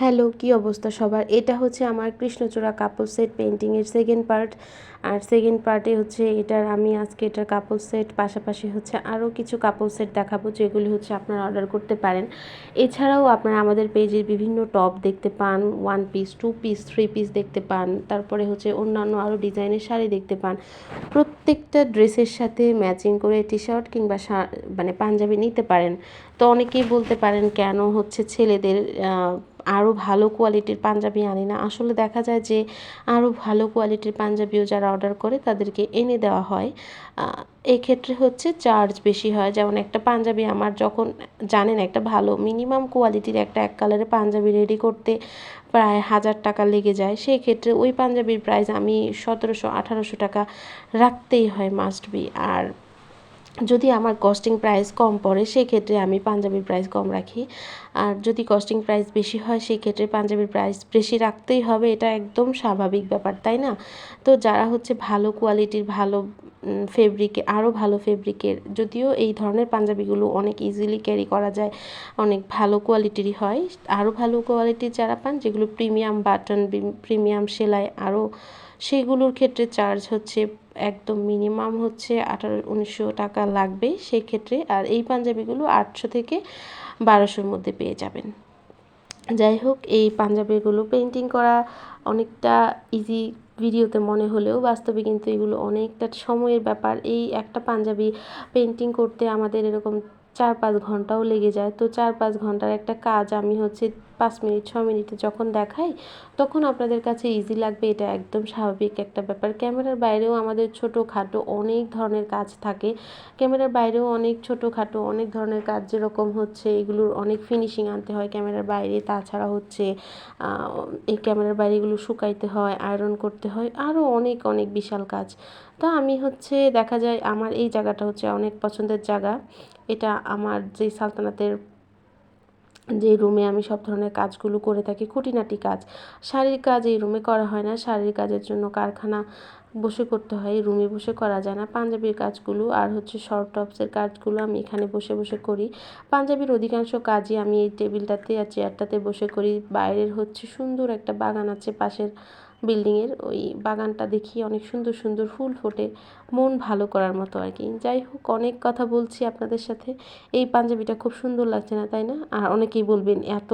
Hello, কী অবস্থা সবার? এটা হচ্ছে আমার কৃষ্ণচূড়া কাপড় সেট পেন্টিংয়ের সেকেন্ড পার্ট আর সেকেন্ড পার্টে হচ্ছে এটার, আমি আজকে এটার কাপড় সেট পাশাপাশি হচ্ছে আরও কিছু কাপড় সেট দেখাবো, যেগুলি হচ্ছে আপনারা অর্ডার করতে পারেন। এছাড়াও আপনারা আমাদের পেজের বিভিন্ন টপ দেখতে পান one piece two piece three piece দেখতে পান, তারপরে হচ্ছে অন্যান্য আরও ডিজাইনের শাড়ি দেখতে পান। প্রত্যেকটা ড্রেসের সাথে ম্যাচিং করে টি শার্ট কিংবা মানে পাঞ্জাবি নিতে পারেন। তো অনেকেই বলতে পারেন, কেন হচ্ছে ছেলেদের আরও ভালো কোয়ালিটির পাঞ্জাবি আনি না। আসলে দেখা যায় যে আরও ভালো কোয়ালিটির পাঞ্জাবিও যারা অর্ডার করে তাদেরকে এনে দেওয়া হয়। এক্ষেত্রে হচ্ছে চার্জ বেশি হয়। যেমন একটা পাঞ্জাবি আমার যখন জানেন একটা ভালো মিনিমাম কোয়ালিটির একটা এক কালারের পাঞ্জাবি রেডি করতে প্রায় হাজার টাকা লেগে যায়। সেই ক্ষেত্রে ওই পাঞ্জাবির প্রাইস আমি সতেরোশো আঠারোশো টাকা রাখতেই হয় মাস্ট বি আর যদি আমার কস্টিং প্রাইস কম পড়ে, সেক্ষেত্রে আমি পাঞ্জাবির প্রাইস কম রাখি। আর যদি কস্টিং প্রাইস বেশি হয়, সেক্ষেত্রে পাঞ্জাবির প্রাইস বেশি রাখতেই হবে। এটা একদম স্বাভাবিক ব্যাপার, তাই না? তো যারা হচ্ছে ভালো কোয়ালিটির ভালো ফেব্রিকে আরও ভালো ফেব্রিকের যদিও এই ধরনের পাঞ্জাবিগুলো অনেক ইজিলি ক্যারি করা যায়, অনেক ভালো কোয়ালিটিরই হয়। আরও ভালো কোয়ালিটির যারা পান, যেগুলো প্রিমিয়াম বাটন প্রিমিয়াম সেলাই আরও সেগুলোর ক্ষেত্রে চার্জ হচ্ছে একদম মিনিমাম হচ্ছে আঠারো, উনিশশো টাকা লাগবে সেই ক্ষেত্রে আর এই পাঞ্জাবিগুলো আটশো থেকে বারোশোর মধ্যে পেয়ে যাবেন। যাই হোক, এই পাঞ্জাবিগুলো পেন্টিং করা অনেকটা ইজি ভিডিওতে মনে হলেও বাস্তবে কিন্তু এগুলো অনেকটা সময়ের ব্যাপার। এই একটা পাঞ্জাবি পেন্টিং করতে আমাদের এরকম চার পাঁচ ঘন্টাও লেগে যায়। তো চার পাঁচ ঘণ্টার একটা কাজ আমি হচ্ছে পাঁচ মিনিট, ছ মিনিটে যখন দেখাই, তখন আপনাদের কাছে ইজি লাগবে, এটা একদম স্বাভাবিক একটা ব্যাপার। ক্যামেরার বাইরেও আমাদের ছোটো খাটো অনেক ধরনের কাজ থাকে। ক্যামেরার বাইরেও অনেক ছোটো খাটো অনেক ধরনের কাজ যেরকম হচ্ছে, এগুলোর অনেক ফিনিশিং আনতে হয় ক্যামেরার বাইরে। তাছাড়া হচ্ছে এই ক্যামেরার বাইরে এগুলো শুকাইতে হয় আয়রন করতে হয়। আরও অনেক অনেক বিশাল কাজ। তো আমি হচ্ছে দেখা যায় আমার এই জায়গাটা হচ্ছে অনেক পছন্দের জায়গা। এটা আমার যে সালতানাতের যে রুমে আমি সব ধরনের কাজগুলো করে থাকি, খুঁটিনাটি কাজ। শাড়ির কাজ এই রুমে করা হয় না। শাড়ির কাজের জন্য কারখানা বসে করতে হয় রুমে বসে করা যায় না। পাঞ্জাবির কাজগুলো আর হচ্ছে শর্ট টপসের কাজগুলো আমি এখানে বসে বসে করি। পাঞ্জাবির অধিকাংশ কাজই আমি এই টেবিলটাতে আর চেয়ারটাতে বসে করি। বাইরের হচ্ছে সুন্দর একটা বাগান আছে পাশের বিল্ডিংয়ের ওই বাগানটা দেখি অনেক সুন্দর সুন্দর ফুল ফোটে, মন ভালো করার মতো আর কি। যাই হোক, অনেক কথা বলছি আপনাদের সাথে। এই পাঞ্জাবিটা খুব সুন্দর লাগছে না, তাই না? আর অনেকেই বলবেন, এত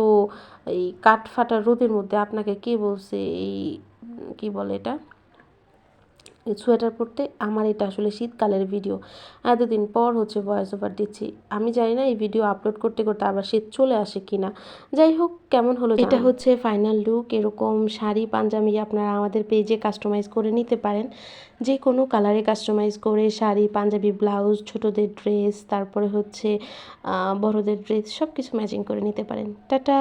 এই কাঠ ফাটা রোদের মধ্যে আপনাকে কে বলছে এই, কি বলে এটা? সোয়েটার পরতে আমার এটা আসলে শীতকালের ভিডিও। এতদিন পর হচ্ছে ভয়েস ওভার দিচ্ছি। আমি জানি না এই ভিডিও আপলোড করতে করতে আবার শীত চলে আসে কি না যাই হোক কেমন হলো এটা হচ্ছে ফাইনাল লুক এরকম শাড়ি পাঞ্জাবি আপনারা আমাদের পেজে কাস্টমাইজ করে নিতে পারেন। যে কোনো কালারে কাস্টমাইজ করে শাড়ি পাঞ্জাবি ব্লাউজ ছোটোদের ড্রেস তারপরে হচ্ছে বড়োদের ড্রেস সব কিছু ম্যাচিং করে নিতে পারেন। টাটা!